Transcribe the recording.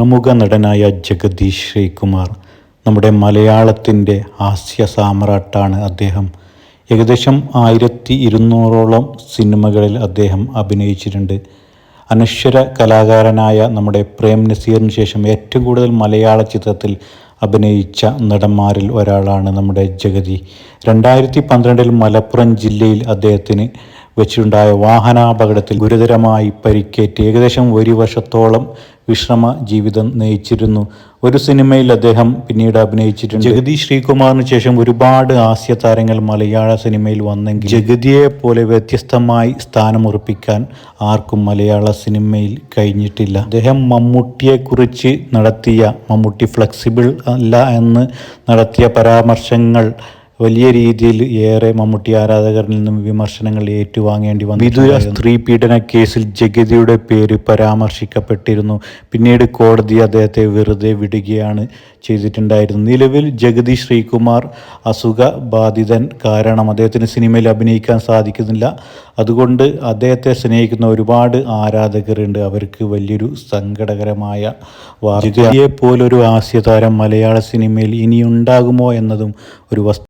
പ്രമുഖ നടനായ ജഗദീഷ് ശ്രീകുമാർ നമ്മുടെ മലയാളത്തിന്റെ ഹാസ്യ സാമ്രാട്ടാണ് അദ്ദേഹം. ഏകദേശം ആയിരത്തി ഇരുന്നൂറോളം സിനിമകളിൽ അദ്ദേഹം അഭിനയിച്ചിട്ടുണ്ട്. അനശ്വര കലാകാരനായ നമ്മുടെ പ്രേം നസീറിന് ശേഷം ഏറ്റവും കൂടുതൽ മലയാള ചിത്രത്തിൽ അഭിനയിച്ച നടന്മാരിൽ ഒരാളാണ് നമ്മുടെ ജഗതി. രണ്ടായിരത്തി പന്ത്രണ്ടിൽ മലപ്പുറം ജില്ലയിൽ അദ്ദേഹത്തിന് വെച്ചിട്ടുണ്ടായ വാഹനാപകടത്തിൽ ഗുരുതരമായി പരിക്കേറ്റ് ഏകദേശം ഒരു വർഷത്തോളം വിശ്രമ ജീവിതം നയിച്ചിരുന്നു. ഒരു സിനിമയിൽ അദ്ദേഹം പിന്നീട് അഭിനയിച്ചിട്ടുണ്ട്. ജഗതി ശ്രീകുമാറിന് ശേഷം ഒരുപാട് ഹാസ്യ താരങ്ങൾ മലയാള സിനിമയിൽ വന്നെങ്കിൽ ജഗതിയെ പോലെ വ്യത്യസ്തമായി സ്ഥാനമുറപ്പിക്കാൻ ആർക്കും മലയാള സിനിമയിൽ കഴിഞ്ഞിട്ടില്ല. അദ്ദേഹം മമ്മൂട്ടിയെ കുറിച്ച് നടത്തിയ മമ്മൂട്ടി ഫ്ലെക്സിബിൾ അല്ല എന്ന് നടത്തിയ പരാമർശങ്ങൾ വലിയ രീതിയിൽ ഏറെ മമ്മൂട്ടി ആരാധകരിൽ നിന്നും വിമർശനങ്ങൾ ഏറ്റുവാങ്ങേണ്ടി വന്നു വിദുര സ്ത്രീ പീഡന കേസിൽ ജഗതിയുടെ പേര് പരാമർശിക്കപ്പെട്ടിരുന്നു. പിന്നീട് കോടതി അദ്ദേഹത്തെ വെറുതെ വിടുകയാണ് ചെയ്തിട്ടുണ്ടായിരുന്നു നിലവിൽ ജഗതി ശ്രീകുമാർ അസുഖ ബാധിതൻ കാരണം അദ്ദേഹത്തിന് സിനിമയിൽ അഭിനയിക്കാൻ സാധിക്കുന്നില്ല. അതുകൊണ്ട് അദ്ദേഹത്തെ സ്നേഹിക്കുന്ന ഒരുപാട് ആരാധകരുണ്ട്. അവർക്ക് വലിയൊരു സങ്കടകരമായ വാർത്തയെ പോലൊരു ഹാസ്യതാരം മലയാള സിനിമയിൽ ഇനിയുണ്ടാകുമോ എന്നതും ഒരു വസ്തു